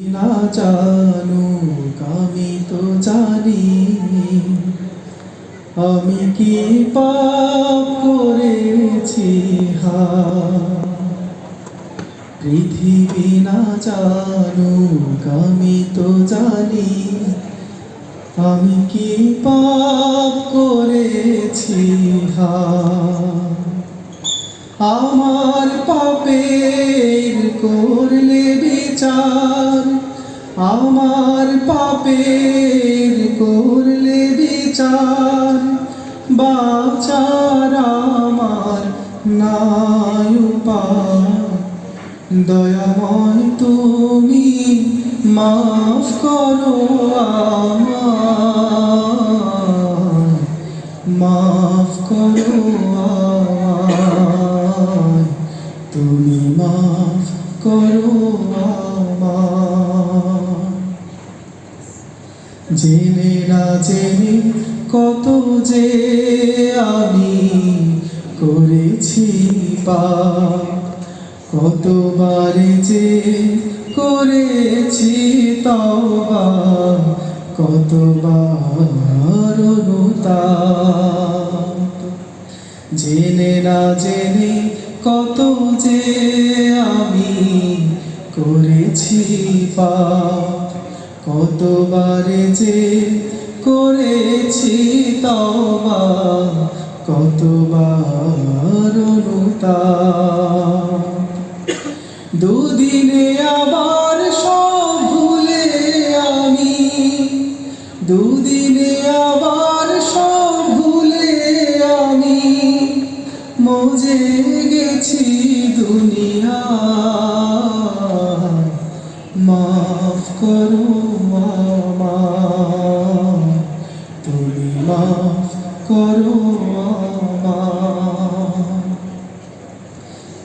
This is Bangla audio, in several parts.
না জানুক আমি তো জানি। আমি কি পাপ করেছি? হা। পৃথিবী না জানুক আমি তো জানি। আমি কি পাপ করেছি? হা। আমার পাপের করলে বিচার আমার পাপের করলে বিচার। বাচার আমার নাই উপায়। দয়াময় তুমি মাফ করো মাফ করো তুমি মাফ করো জেনে না জেনে কত যে আমি করেছি পাপ, কতবারে যে করেছি তবা কতবার অনুতাপ। জেনে না জেনে কত যে আমি করেছি পাপ, কতবারে যে করেছি তবা কতবার অনুতাপ। দুদিনে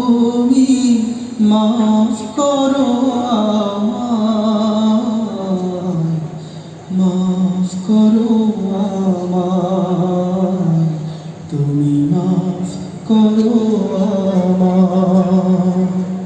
তুমি মাফ করো মাফ করো তুমি মাফ করো আমার